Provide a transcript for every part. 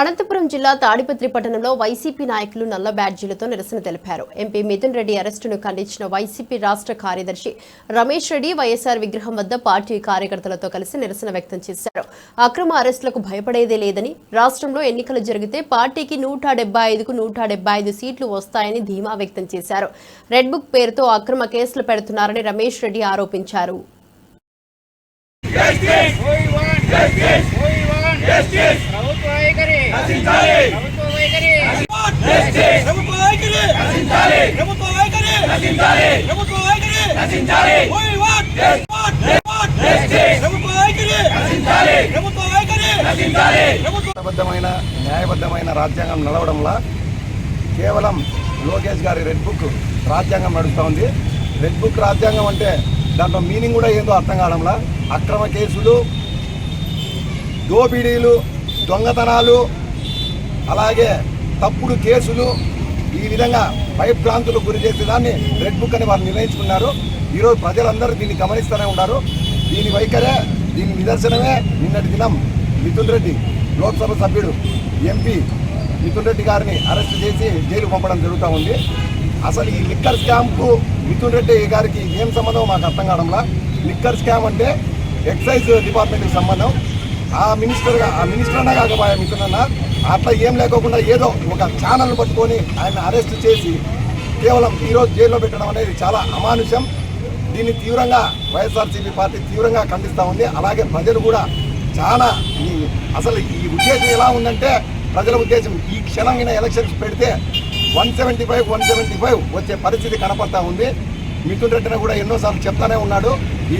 అనంతపురం జిల్లా తాడిపత్రి పట్టణంలో వైసీపీ నాయకులు నల్ల బ్యాడ్జీలతో నిరసన తెలిపారు. ఎంపీ మిథున్ రెడ్డి అరెస్టును ఖండించిన వైసీపీ రాష్ట్ర కార్యదర్శి రమేష్ రెడ్డి వైఎస్ఆర్ విగ్రహం వద్ద పార్టీ కార్యకర్తలతో కలిసి నిరసన వ్యక్తం చేశారు. అక్రమ అరెస్టులకు భయపడేదే లేదని రాష్ట్రంలో ఎన్నికలు జరిగితే పార్టీకి నూట డెబ్బై ఐదుకు నూట డెబ్బై ఐదు సీట్లు వస్తాయని ధీమా వ్యక్తం చేశారు. రెడ్ బుక్ పేరుతో అక్రమ కేసులు పెడుతున్నారని రమేష్ రెడ్డి ఆరోపించారు. We want justice. We want justice. ప్రభుత్వ వైఖరి. ప్రభుత్వ వైఖరి. ప్రభుత్వ వైఖరి. రచించాలి ప్రభుత్వ వైఖరి రచించాలి ప్రభుత్వ వైఖరి రచించాలి ప్రభుత్వ వైఖరి. రచించాలి ప్రభుత్వ వైఖరి. రచించాలి ప్రభుత్వ చట్టబద్ధమైన న్యాయబద్ధమైన రాజ్యాంగం నిలవడంలా కేవలం లోకేష్ గారి రెడ్ బుక్ రాజ్యాంగం నడుస్తూ ఉంది. రెడ్ బుక్ రాజ్యాంగం అంటే దాంట్లో మీనింగ్ కూడా ఏందో అర్థం కావడంలా? అక్రమ కేసులు దోపిడీలు దొంగతనాలు అలాగే తప్పుడు కేసులు ఈ విధంగా భయభ్రాంతులు గురి చేసే దాన్ని రెడ్ బుక్ అని వారు నిర్ణయించుకున్నారు. ఈరోజు ప్రజలందరూ దీన్ని గమనిస్తూనే ఉన్నారు. దీని వైఖరే దీని నిదర్శనమే నిన్నటి దినం మిథున్ రెడ్డి లోక్సభ సభ్యుడు ఎంపీ మిథున్ రెడ్డి గారిని అరెస్ట్ చేసి జైలు పంపడం జరుగుతూ ఉంది. అసలు ఈ లిక్కర్ స్కామ్కు మిథున్ రెడ్డి గారికి ఏం సంబంధం మాకు అర్థం కావడంలా. లిక్కర్ స్కామ్ అంటే ఎక్సైజ్ డిపార్ట్మెంట్కి సంబంధం. ఆ మినిస్టర్గా ఆ మినిస్టర్ అన్న కాకపోయా మిథున్ అన్న. అట్లా ఏం లేకోకుండా ఏదో ఒక ఛానల్ పట్టుకొని ఆయన అరెస్ట్ చేసి కేవలం ఈరోజు జైల్లో పెట్టడం అనేది చాలా అమానుషం. దీన్ని తీవ్రంగా వైఎస్ఆర్సీపీ పార్టీ తీవ్రంగా ఖండిస్తూ ఉంది. అలాగే ప్రజలు కూడా చాలా ఈ అసలు ఈ ఉద్దేశం ఎలా ఉందంటే ప్రజల ఉద్దేశం ఈ క్షణంగా ఎలక్షన్స్ పెడితే one seventy five one seventy five వచ్చే పరిస్థితి కనపడతా ఉంది. మిథున్ రెడ్డిని కూడా ఎన్నోసార్లు చెప్తానే ఉన్నాడు. ఈ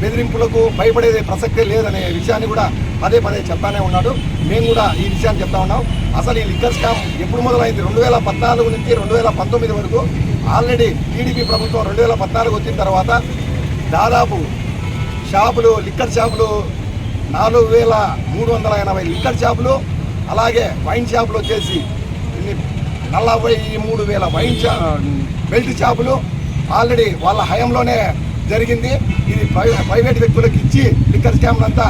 బెదిరింపులకు భయపడేది ప్రసక్తే లేదనే విషయాన్ని కూడా పదే పదే చెప్తానే ఉన్నాడు. మేము కూడా ఈ విషయాన్ని చెప్తా ఉన్నాం. అసలు ఈ లిక్కర్ స్కామ్ ఎప్పుడు మొదలైంది? రెండు వేల పద్నాలుగు నుంచి రెండు వేల పంతొమ్మిది వరకు ఆల్రెడీ టీడీపీ ప్రభుత్వం రెండు వేల పద్నాలుగు వచ్చిన తర్వాత దాదాపు షాపులు లిక్కర్ షాపులు నాలుగు వేల మూడు వందల ఎనభై లిక్కర్ షాపులు అలాగే వైన్ షాపులు వచ్చేసి నలభై మూడు వేల వైన్ షా బెల్ట్ షాపులు ఆల్రెడీ వాళ్ళ హయంలోనే జరిగింది. ఇది ప్రైవేట్ వ్యక్తులకు ఇచ్చి లిక్కర్ స్కామ్లంతా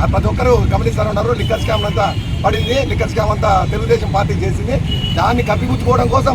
అంతా ప్రతి ఒక్కరూ గమనిస్తూ ఉన్నారు. లిక్కర్ స్కామ్లంతా పడింది. లిక్కర్ స్కామ్ అంతా తెలుగుదేశం పార్టీ చేసింది. దాన్ని కప్పిపుచ్చుకోవడం కోసం